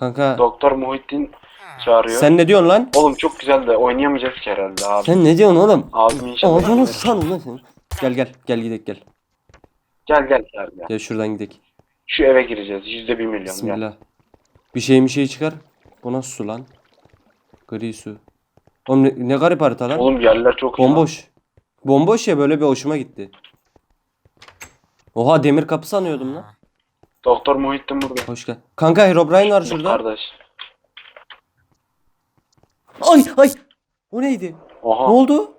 Kanka Doktor Muhittin çağırıyor. sen ne diyorsun lan? Oğlum çok güzel de oynayamayacağız ki herhalde abi. Sen ne diyorsun oğlum? Ağzını inşallah. Ağzını san lan sen. Gel gel gel gidek gel. Gel gel gel. gel. Gel şuradan gidek. Şu eve gireceğiz. Yüzde bir milyon. Gel. Bismillah. Bir şey bir şey çıkar. Bu nasıl su lan? Gri su. Oğlum ne, ne garip harita lan. Oğlum yerler çok iyi. Bomboş. Bomboş ya böyle bir hoşuma gitti. Oha demir kapı sanıyordum lan. Doktor Muhittin burada. Hoş gel. Kanka Herobrine var şurada. Kardeş. Ay ay. O neydi? Oha. Ne oldu?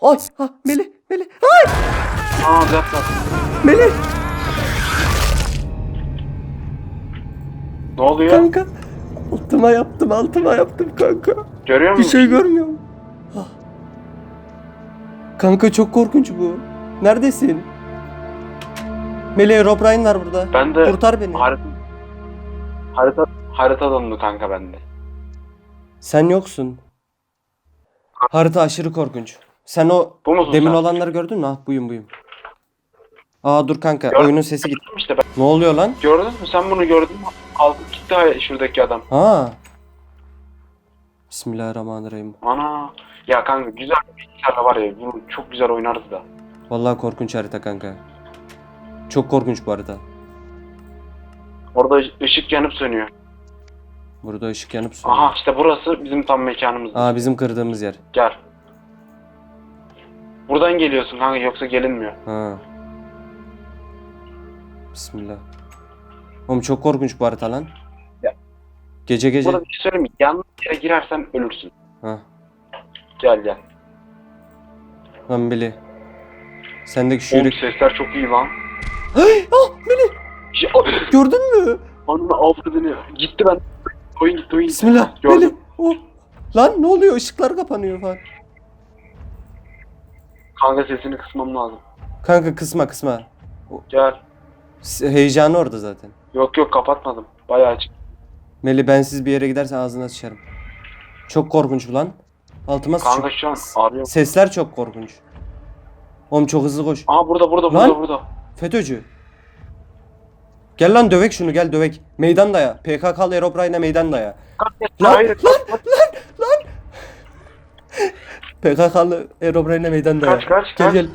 Ay ha Melih Melih. Ay Aa zaten. Melih. Ne oluyor? Kanka. Altıma yaptım altıma yaptım kanka. Görüyor Bir musun? şey görmüyorum. Ah. Kanka çok korkunç bu. Neredesin? Melih Herobrine var burada. Ben de Kurtar beni. harita harita harita dondu kanka bende. Sen yoksun. Harita aşırı korkunç. Sen o Bu musun demin sen? olanları gördün mü? Ah buyum buyum. Aa dur kanka Gördüm. oyunun sesi gitti. İşte ben. Ne oluyor lan? Gördün mü? Sen bunu gördün mü? Kalkıp gitti hay- şuradaki adam. Ha. Bismillahirrahmanirrahim. Ana. Ya kanka güzel bir bilgisayarla var ya. Bunu çok güzel oynarız da. Vallahi korkunç harita kanka. Çok korkunç bu harita. Orada ışık yanıp sönüyor. Burada ışık yanıp sönüyor. Aha işte burası bizim tam mekanımız. Aa bizim kırdığımız yer. Gel. Buradan geliyorsun kanka yoksa gelinmiyor. Ha. Bismillah. Oğlum çok korkunç bu harita lan. Ya. Gece gece. Burada bir şey söyleyeyim mi? Yanlış yere girersen ölürsün. Ha. Gel gel. Lan Bili. Sendeki şu yürek. sesler çok iyi lan. Hey, ah Bili. Ya, Gördün mü? Ananı avradını. Gitti ben. Oyun gitti oyun gitti. Bismillah. Gördüm. Bili. Oh. Lan ne oluyor? Işıklar kapanıyor falan. Kanka sesini kısmam lazım. Kanka kısma kısma. Gel. Heyecanı orada zaten. Yok yok kapatmadım. Bayağı açık. Meli bensiz bir yere gidersen ağzına sıçarım. Çok korkunç lan. Altıma Kanka şu an arıyorum. Sesler çok korkunç. Oğlum çok hızlı koş. Aa burada burada Lan. burada burada. FETÖ'cü. Gel lan dövek şunu gel dövek. Meydan daya. PKK'lı Erobray'ına meydan daya. Lan, Hayır. PKK'lı Erobray'ına meydan daya. Kaç, kaç, Gel kaç. gel.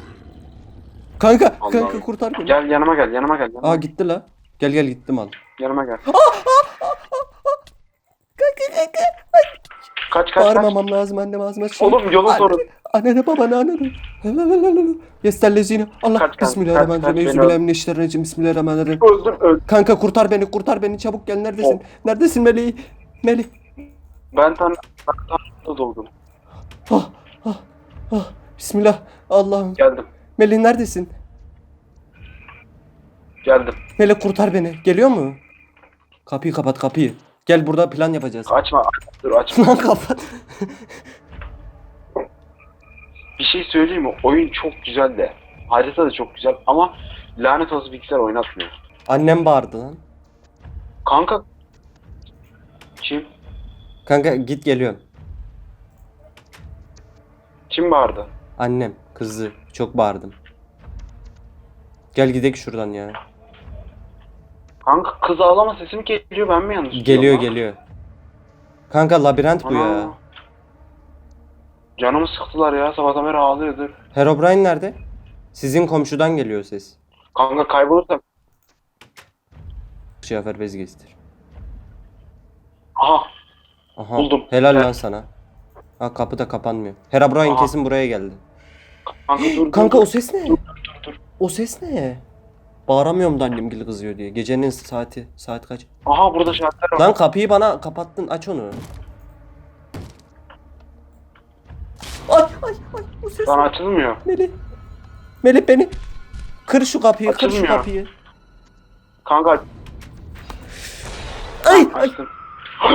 Kanka Allah kanka Allah. kurtar beni. Gel yanıma gel yanıma gel. Yanıma, Aa gitti la. Gel gel gittim al. yanıma gel. Kanka kanka. Kaç kaç kaç. Bağırmamam lazım annem ağzıma sıçıyor. Oğlum yolun sorun. Anne babana anne. Yesterlezine. Allah Kaç, kaç, bismillahirrahmanirrahim. kaç, kaç, Euzubillahimineşşeytanirracim. Bismillahirrahmanirrahim. Öldüm öldüm. Kanka kurtar beni kurtar beni çabuk gel neredesin? Oh. Neredesin Melih? Melih. Ben tam tam doldum. Ah ah ah. Bismillah. Allah'ım. Geldim. Melih neredesin? Geldim. Melih kurtar beni. Geliyor mu? Kapıyı kapat kapıyı. Gel burada plan yapacağız. Açma. Dur açma. Lan kapat. Bir şey söyleyeyim mi? Oyun çok güzel de. Harita da çok güzel ama lanet olsun bilgisayar oynatmıyor. Annem bağırdı lan. Kanka. Kim? Kanka git geliyorum. Kim bağırdı? Annem kızı çok bağırdım. Gel gidek şuradan ya. Kanka kız ağlama sesim geliyor ben mi yanlış Geliyor geliyor. Kanka labirent bu Ana. ya. Canımı sıktılar ya sabahtan beri ağlıyordur. Herobrine nerede? Sizin komşudan geliyor ses. Kanka kaybolursak. Şafer bez gezdir. Aha Aha. Buldum. Helal Evet. lan sana. Ha kapı da kapanmıyor. Herobrine Aha. kesin buraya geldi. kanka dur. Kanka dur, o ses ne? dur, dur, dur. O ses ne? Bağıramıyorum da annem gibi kızıyor diye. Gecenin saati. Saat kaç? Aha burada şartlar var. Lan kapıyı bana kapattın. Aç onu. Ay ay ay. O ses Lan açılmıyor. Melih. Melih beni. Kır şu kapıyı. Kır şu Açılmıyor. kapıyı. Kanka Ay ay açtım. ay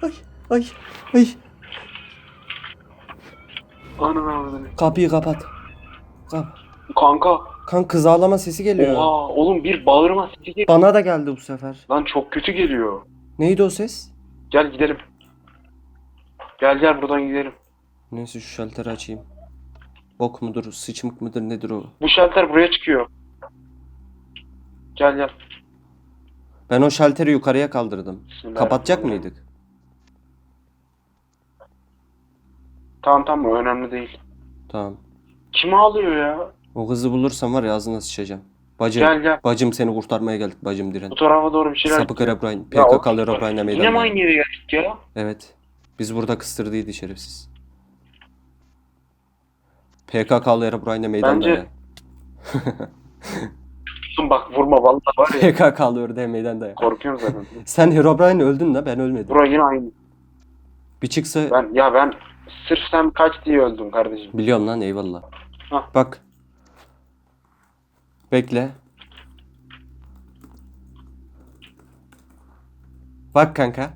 ay ay ay. Ananı avradını. Kapıyı kapat. Kap. Kanka. Kan kız ağlama sesi geliyor. Oha oğlum bir bağırma sesi geliyor. Bana da geldi bu sefer. Lan çok kötü geliyor. Neydi o ses? Gel gidelim. Gel gel buradan gidelim. Neyse şu şalteri açayım. Bok mudur, sıçmık mıdır nedir o? Bu şalter buraya çıkıyor. Gel gel. Ben o şalteri yukarıya kaldırdım. Kapatacak mıydık? Tamam tamam önemli değil. Tamam. Kim ağlıyor ya? O kızı bulursam var ya ağzına sıçacağım. Bacım. Gel gel. Bacım seni kurtarmaya geldik bacım diren. Bu tarafa doğru bir şeyler. Sapık Herobrine. Ya o- PKK Herobrine'e Yine meydan. mi aynı dayadı. yere geldik ya? Evet. Biz burada kıstırdıydı şerefsiz. PKK'lı Herobrine'e meydan Bence- daya. Dur Bak vurma vallahi var ya. PKK'lı ördeğe meydan daya. Korkuyorum zaten. Sen Herobrine öldün de ben ölmedim. Bura yine aynı. Bir çıksa Ben ya ben sırf sen kaç diye öldüm kardeşim. biliyorum lan eyvallah. Hah. Bak. Bekle. Bak kanka.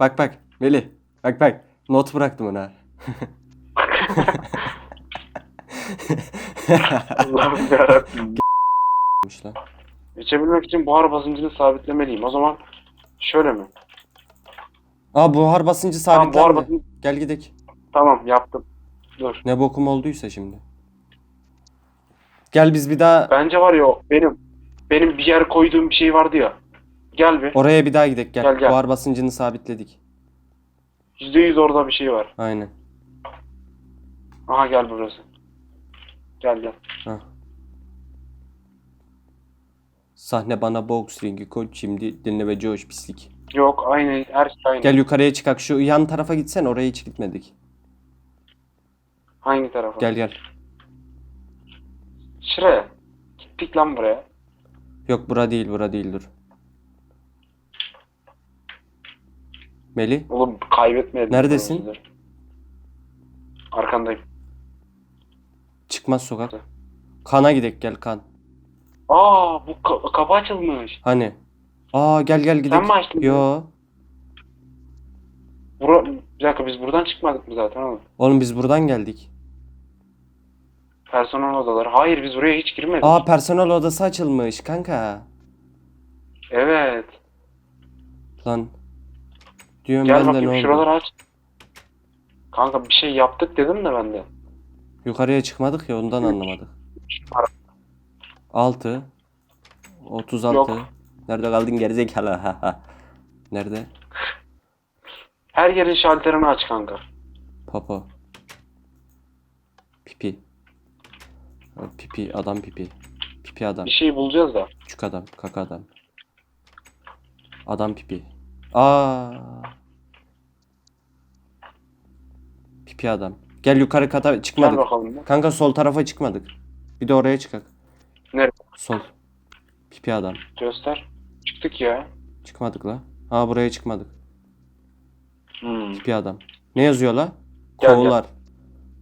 Bak bak. Melih. Bak bak. Not bıraktım ona. Allah'ım yarabbim. lan. Geçebilmek için buhar basıncını sabitlemeliyim. O zaman şöyle mi? Aa buhar basıncı Tamam buhar sabitlendi. basıncı Gel gidek. tamam yaptım. Dur. Ne bokum olduysa şimdi. Gel biz bir daha Bence var ya o benim benim bir yer koyduğum bir şey vardı ya. Gel bir. oraya bir daha gidek gel. Gel, gel. Buhar basıncını sabitledik. Yüzde yüz orada bir şey var. Aynen. Aha gel burası. Gel gel. Sahne bana box ringi koç şimdi dinle ve coş pislik. Yok aynı her şey aynı. Gel yukarıya çıkak şu yan tarafa gitsen oraya hiç gitmedik. Hangi tarafa? Gel gel. Şuraya. Gittik lan buraya. Yok bura değil bura değil dur. Meli Oğlum kaybetmeyelim. Neredesin? Bizler. Arkandayım. çıkmaz sokak. Kana gidek gel kan. Aa bu ka- kapı açılmış. Hani? Aa gel gel gidek. Sen mi açtın? Yo. Bura... Bir dakika biz buradan çıkmadık mı zaten oğlum? Oğlum biz buradan geldik. Personel odaları. Hayır biz buraya hiç girmedik. Aa personel odası açılmış kanka. Evet. Lan. Diyorum Gel ben de bakayım oldu? şuraları aç. Kanka bir şey yaptık dedim de ben de. Yukarıya çıkmadık ya ondan anlamadık. Ara- 6 36 Yok. Nerede kaldın gerizekalı? Nerede? Her yerin şalterini aç kanka. Popo. Pipi. Pipi adam pipi. Pipi adam. Bir şey bulacağız da. Küçük adam. Kaka adam. Adam pipi. Aa. Pipi adam. Gel yukarı kata Gel çıkmadık. bakalım. Kanka sol tarafa çıkmadık. Bir de oraya çıkak. Nerede? Sol. Pipi adam. Göster. Çıktık ya. Çıkmadık la. Ha buraya çıkmadık. Hmm. Pipi adam. Ne yazıyor la? Gel, Kovular.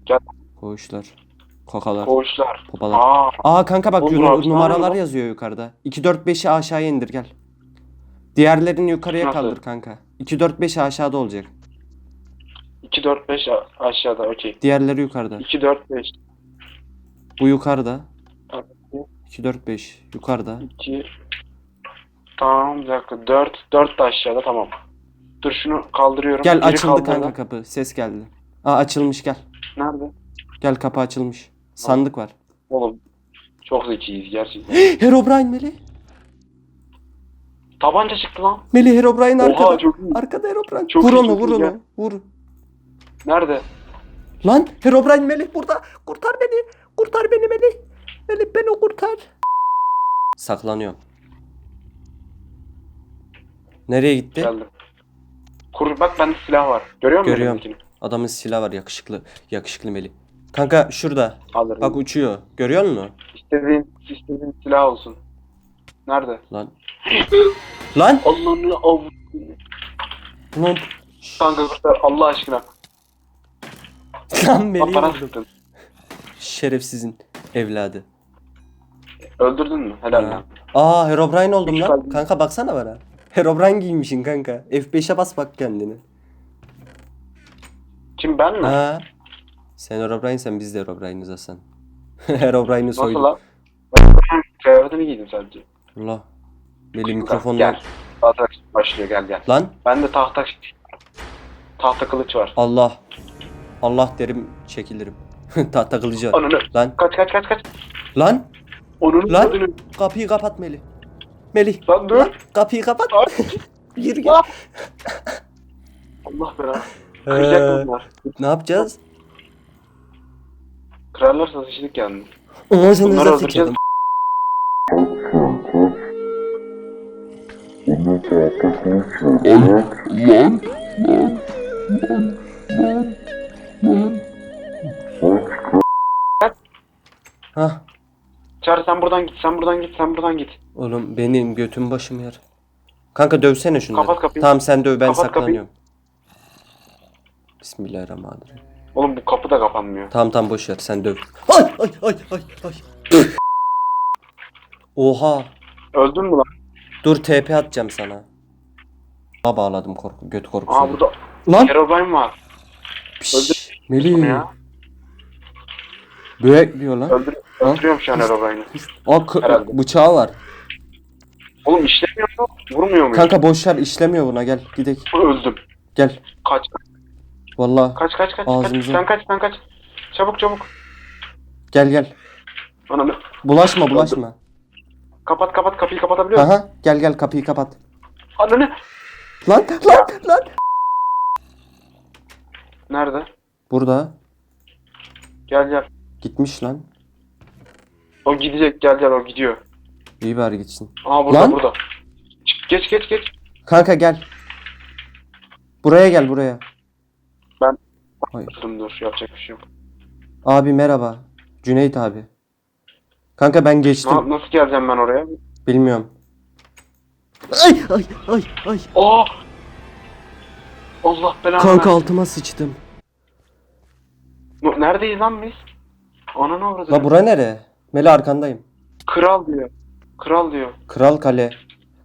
Gel. Koğuşlar. Kokalar. Koğuşlar. Popalar. Aa, Aa kanka bak abi, numaralar tamam. yazıyor yukarıda. 2 4 5'i aşağıya indir gel. Diğerlerini yukarıya Nasıl? kaldır kanka. 2 4 5 aşağıda olacak. 2 4 5 aşağıda okey. Diğerleri yukarıda. 2 4 5 Bu yukarıda. Tamam. 2 4 5 yukarıda. 2 Tamam bir dakika 4 4 de aşağıda tamam. Dur şunu kaldırıyorum. Gel Biri açıldı kaldırdı. kanka kapı. Ses geldi. Aa açılmış gel. Nerede? Gel kapı açılmış. Sandık var. Oğlum çok zekiyiz gerçekten. Herobrine Meli. Tabanca çıktı lan. Meli Herobrine arkada. Oha çok iyi. Arkada Herobrine. Çok vur iyi, onu çok vur iyi, onu. gel. Vur. Nerede? Lan Herobrine Melih burada. Kurtar beni. Kurtar beni Melih. Melih beni kurtar. Saklanıyorum. Nereye gitti? Geldim. Kur bak bende silah var. Görüyor musun? Görüyorum. Adamın silahı var yakışıklı. Yakışıklı Melih. Kanka şurada. Alırım. Bak uçuyor. Görüyor musun? İstediğin, istediğin silah olsun. Nerede? Lan. Lan. Allah'ını av. Lan. Kanka kurtar Allah aşkına. Lan Melih'i bana vurdum. sıktın. Şerefsizin evladı. Öldürdün mü? Helal lan. Aa Herobrine oldum lan. kalbim. Kanka baksana bana. Herobrine giymişsin kanka. F5'e bas bak kendini. Kim ben mi? Ha. Sen Herobrine'sen biz de Herobrine'iz Hasan. Herobrine'i Nasıl soyduk. lan? Kıyafetini giydim sadece. Allah. Gel. mikrofonla. Tahta başlıyor gel gel. Lan Bende tahta tahta kılıç var. Allah. Allah derim çekilirim. Tahta kılıcı var. Ananı. Lan Kaç kaç kaç kaç. lan Onun Lan. önünü. kapıyı kapat Melih. Melih. Lan dur. Lan, kapıyı kapat. Yürü gel. Allah belanı. Ee, ne yapacağız? Kırarlarsa sıçtık yani. Ama sen Bunları hızlı öldüreceğiz. Lan, lan, lan, lan, lan, lan. Hah. Çağrı sen buradan git, sen buradan git, sen buradan git. Oğlum benim götüm başım yer. Kanka dövsene şunları. Kapat kapıyı. Tamam sen döv ben Kapat kapıyı. saklanıyorum. Bismillahirrahmanirrahim. Oğlum bu kapı da kapanmıyor. Tamam tamam boş ver sen döv. Ay ay ay ay ay. Oha. Öldün mü lan? Dur TP atacağım sana. Aa bağladım korku göt korkusu. Aa burada Lan. Herobrine var. Melih. ya. Börek diyor lan. Öldür öldürüyorum şu an Herobrine'i. Aa Herhalde. bıçağı var. Oğlum işlemiyor mu? Vurmuyor mu? Kanka boş ver işlemiyor buna gel gidek. Öldüm. Gel. Kaç Vallahi kaç kaç kaç. kaç. Ağzımıza- Sen kaç sen kaç. Çabuk çabuk. gel gel. Ananı. Bulaşma bulaşma. Kapat kapat kapıyı kapatabiliyor musun? Aha gel gel kapıyı kapat. Ananı. Lan lan lan. Nerede? Burada. Gel gel. Gitmiş lan. O gidecek gel gel o gidiyor. İyi bari gitsin. Aa burada Lan. burada. Çık, Geç geç geç. Kanka gel. Buraya gel buraya. Hayır. Dur dur yapacak bir şey yok. Abi merhaba. Cüneyt abi. Kanka ben geçtim. Na- nasıl geleceğim ben oraya? Bilmiyorum. Ay ay ay ay. Aa! Allah belanı Kanka versin. altıma sıçtım. Neredeyiz lan biz? Ananı avradı. La bura nere? Meli arkandayım. Kral diyor. Kral diyor. Kral kale.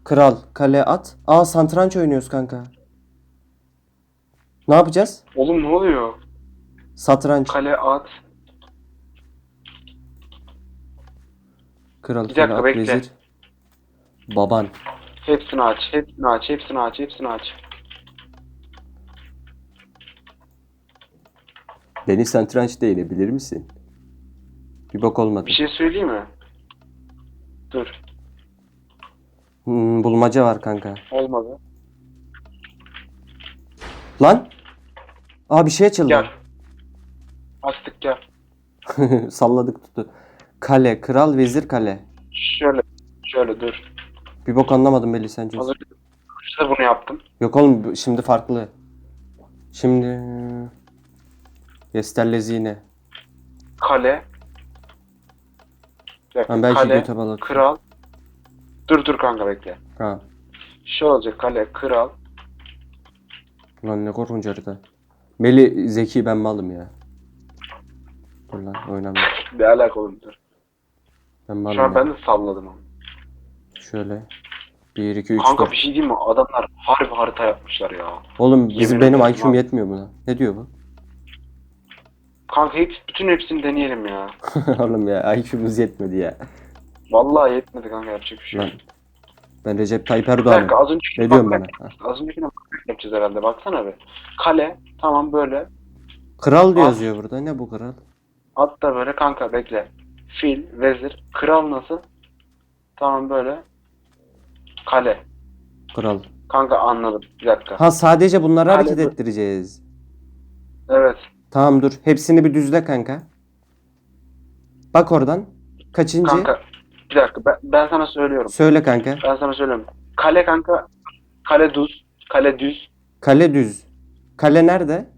Kral kale at. Aa santranç oynuyoruz kanka. Ne yapacağız? Oğlum ne oluyor? Satranç. Kale at. Kral Bir kale dakika, at bekle. vezir. Baban. Hepsini aç. Hepsini aç. Hepsini aç. Hepsini aç. Beni satrançta yenebilir misin? Bir bak olmadı. Bir şey söyleyeyim mi? Dur. Hmm, bulmaca var kanka. Olmadı. Lan. Aa bir şey açıldı. Gel. Açtık gel. Salladık tuttu. Kale, kral, vezir, kale. Şöyle. Şöyle dur. Bir bok anlamadım Melih sence. Az önce bunu yaptım. Yok oğlum şimdi farklı. Şimdi Yesterlezine. Kale. Bir dakika, Ben belki kale, balık. kral. Dur dur kanka bekle. Ha. Şey olacak kale, kral. Lan ne korkunç harita. Meli zeki ben malım ya. Dur lan oynamıyor. Bir alaka oğlum dur. Ben Şu an ben de salladım ama. Şöyle. 1, 2, 3, Kanka 4. bir şey diyeyim mi? Adamlar harbi harita yapmışlar ya. Oğlum bizim Yemin benim ederim IQ'm yetmiyor buna. Ne diyor bu? Kanka hep, bütün hepsini deneyelim ya. Oğlum ya IQ'muz yetmedi ya. Vallahi yetmedi kanka yapacak bir şey Lan. yok. Ben Recep Tayyip Erdoğan'ım. dakika az önceki Ne diyorsun bana? Ha. Az öncekine bak- yapacağız herhalde baksana bir. Kale tamam böyle. Kral diyor Al. yazıyor burada. Ne bu kral? At da böyle kanka bekle. Fil, vezir, kral nasıl? Tamam böyle. Kale. Kral. Kanka anladım. Bir dakika. Ha sadece bunları Kale hareket bu. ettireceğiz. Evet. Tamam dur. Hepsini bir düzle kanka. Bak oradan. Kaçıncı? Kanka bir dakika ben, ben sana söylüyorum. Söyle kanka. Ben sana söylüyorum. Kale kanka. Kale düz. Kale düz. Kale düz. Kale nerede?